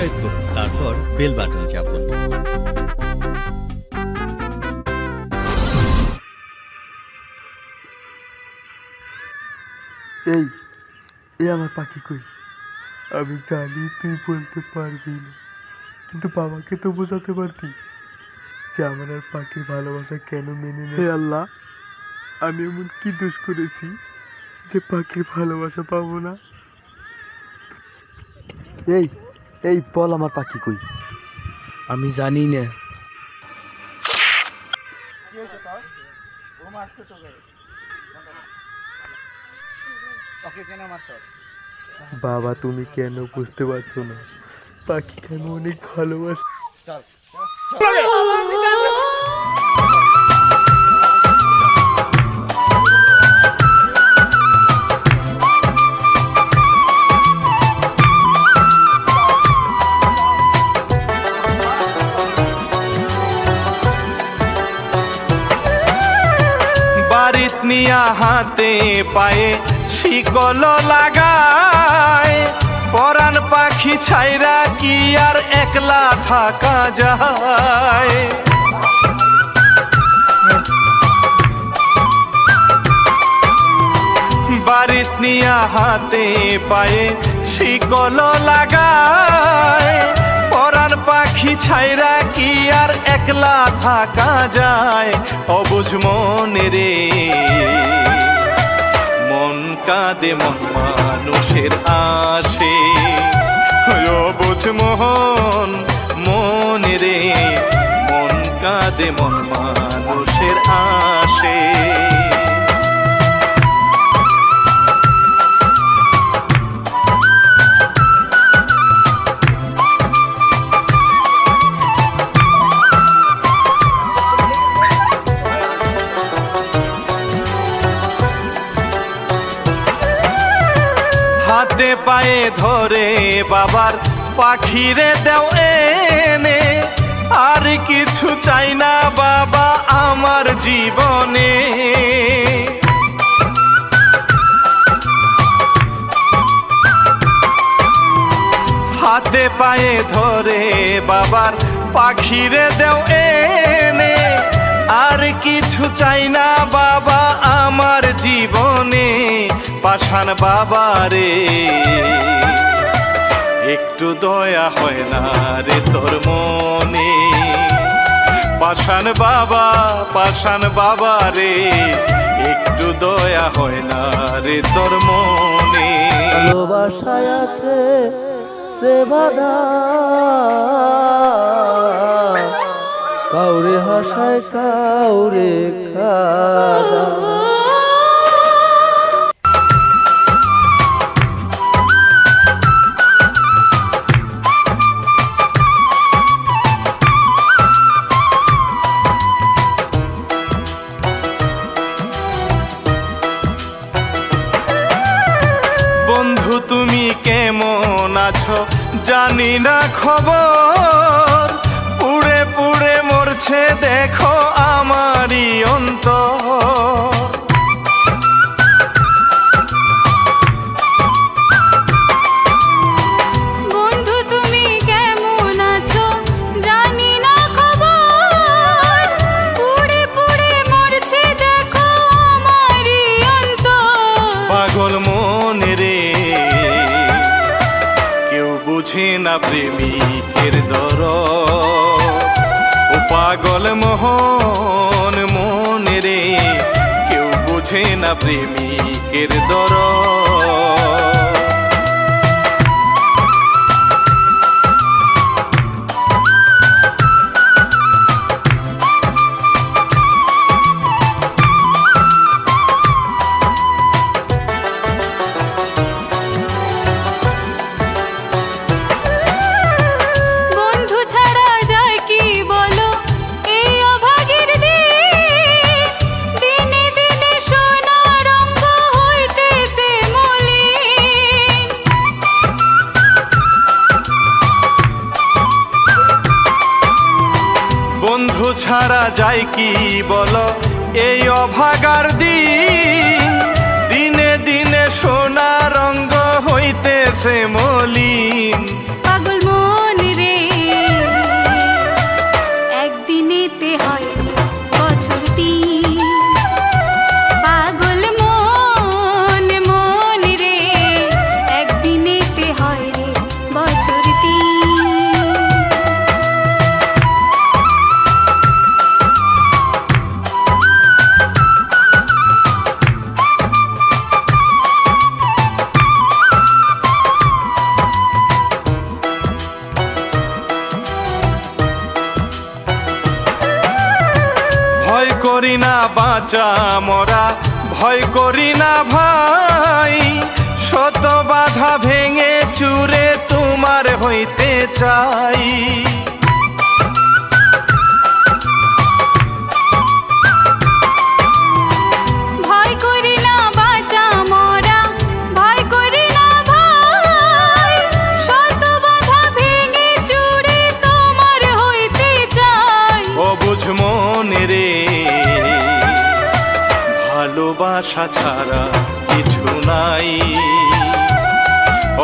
Subscribe করুন তারপর bell বাটনে চাপুন। এই এই আমার পাখি কই? আমি জানি তুই বলতে পারবি না কিন্তু বাবাকে তো বোঝাতে পারতি যে আমার আর পাখির ভালোবাসা কেন মেনে নেই আল্লাহ আমি এমন কি দোষ করেছি যে পাখির ভালোবাসা পাবো না? এই এই বল আমার পাখি কই? আমি জানি না। বাবা তুমি কেন বুঝতে পারছ না? পাখি কেন অনেক ভালোবাসে? বাড়িত নিয়া হাতে পায়ে শিকল লাগায়। পরাণ পাখি ছাইরা কি আর একলা থাকা যায়? বাড়িত নিয়া হাতে পায়ে শিকল লাগায়। পাখি ছাইরা কি আর একলা থাকা যায়? অবুঝ মনে রে। মন কাঁদে মন মানুষের আসে। অবুঝ মোহন মনে রে। মন কাঁদে মন মানুষের আসে। পায়ে ধরে বাবার পাখিরে দেও এনে। আর কিছু চাই না বাবা আমার জীবনে। হাতে পায়ে ধরে বাবার পাখিরে দেও এনে। আর কিছু চাই না বাবা আমার জীবনে পাশান বাবারে একটু দয়া হয় না রে তোর মনে। পাশান বাবা পাশান বাবা রে। একটু দয়া হয় না রে তোর মনে। ভালোবাসায় আছে রে বাধা কাউরে হাসায় কাউরে বন্ধু তুমি কেমন আছো? জানি না খবর। পুড়ে পুড়ে মরছে দেখো আমারই অন্তর। অন্তর। পাগল মনে রে কেউ বুঝে না প্রেমিকের দর ও পাগল মোহন মনে রে কেউ বুঝে না প্রেমিকের দর কি বল? এই অভাগার দিন করি না ভাই। শত বাধা ভেঙে চুরে তোমার হইতে চাই। ভয় বাঁচা মরা ভয় করি না ভাই। শত বাধা ভেঙে চুরে তোমার হইতে চাই। মনে রে ভালোবাসা ছাড়া কিছু নাই।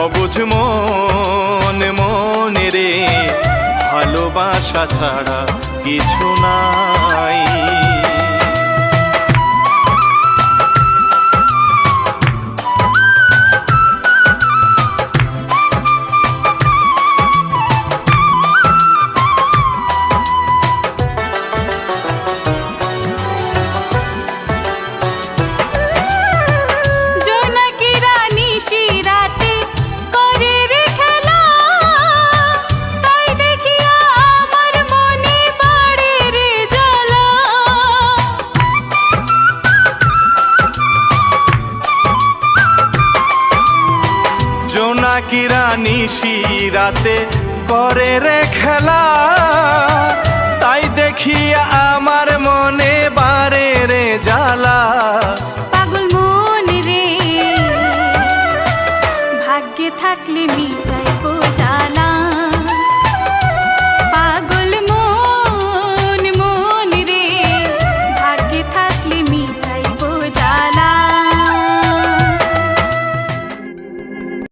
অবুঝ মন মনে রে ভালোবাসা ছাড়া কিছু নাই। রাতে করে রে খেলা। তাই দেখি আমার মনে বারে রে জ্বালা। পাগল মন রে ভাগ্যে থাকলে